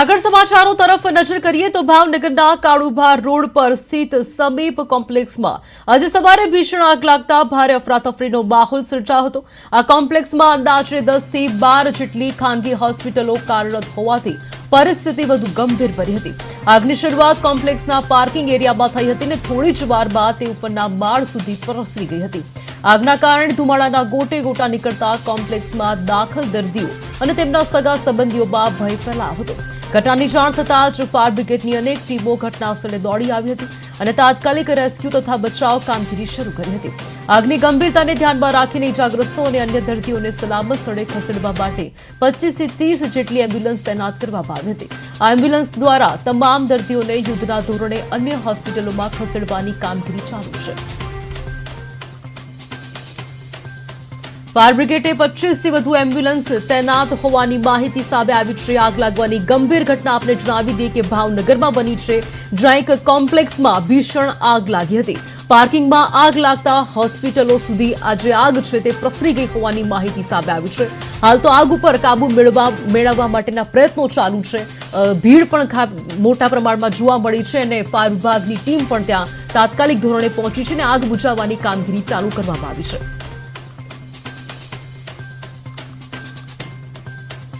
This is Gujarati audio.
આગળ સમાચારો તરફ નજર કરીએ તો ભાવનગરના કાળુભા રોડ પર સ્થિત સમીપ કોમ્પ્લેક્સમાં આજે સવારે ભીષણ આગ લાગતા ભારે અફરાતફરીનો માહોલ સર્જાયો હતો. આ કોમ્પ્લેક્સમાં અંદાજે દસથી બાર જેટલી ખાનગી હોસ્પિટલો કાર્યરત હોવાથી પરિસ્થિતિ વધુ ગંભીર બની હતી. આગની શરૂઆત કોમ્પ્લેક્સના પાર્કિંગ એરિયામાં થઈ હતી અને થોડી જ વાર બાદ તે ઉપરના માળ સુધી પ્રસરી ગઈ હતી. આગના કારણે ધુમાડાના ગોટે ગોટા નીકળતા કોમ્પ્લેક્સમાં દાખલ દર્દીઓ અને તેમના સગા સંબંધીઓમાં ભય ફેલાયો હતો. ઘટનાની જાણ થતાં જ ફાયર બ્રિગેડની અનેક ટીમો ઘટના સ્થળે દોડી આવી હતી અને તાત્કાલિક રેસ્ક્યુ તથા બચાવ કામગીરી શરૂ કરી હતી. આગની ગંભીરતાને ધ્યાનમાં રાખીને ઇજાગ્રસ્તો અને અન્ય દર્દીઓને સલામત સ્થળે ખસેડવા માટે પચીસથી ત્રીસ જેટલી એમ્બ્યુલન્સ તૈનાત કરવામાં આવી હતી. આ એમ્બ્યુલન્સ દ્વારા તમામ દર્દીઓને યુદ્ધના ધોરણે અન્ય હોસ્પિટલોમાં ખસેડવાની કામગીરી ચાલુ છે. ફાયર બ્રિગેડે પચીસથી વધુ એમ્બ્યુલન્સ તૈનાત હોવાની માહિતી સામે આવી છે. આગ લાગવાની ગંભીર ઘટના આપણે જણાવી દઈએ કે ભાવનગરમાં બની છે. જ્યાં એક કોમ્પ્લેક્સમાં ભીષણ આગ લાગી હતી. પાર્કિંગમાં આગ લાગતા હોસ્પિટલો સુધી આ જે આગ છે તે પ્રસરી ગઈ હોવાની માહિતી સામે આવી છે. હાલ તો આગ ઉપર કાબુ મેળવવા મેળવવા માટેના પ્રયત્નો ચાલુ છે. ભીડ પણ મોટા પ્રમાણમાં જોવા મળી છે અને ફાયર વિભાગની ટીમ પણ ત્યાં તાત્કાલિક ધોરણે પહોંચી છે અને આગ બુઝાવવાની કામગીરી ચાલુ કરવામાં આવી છે.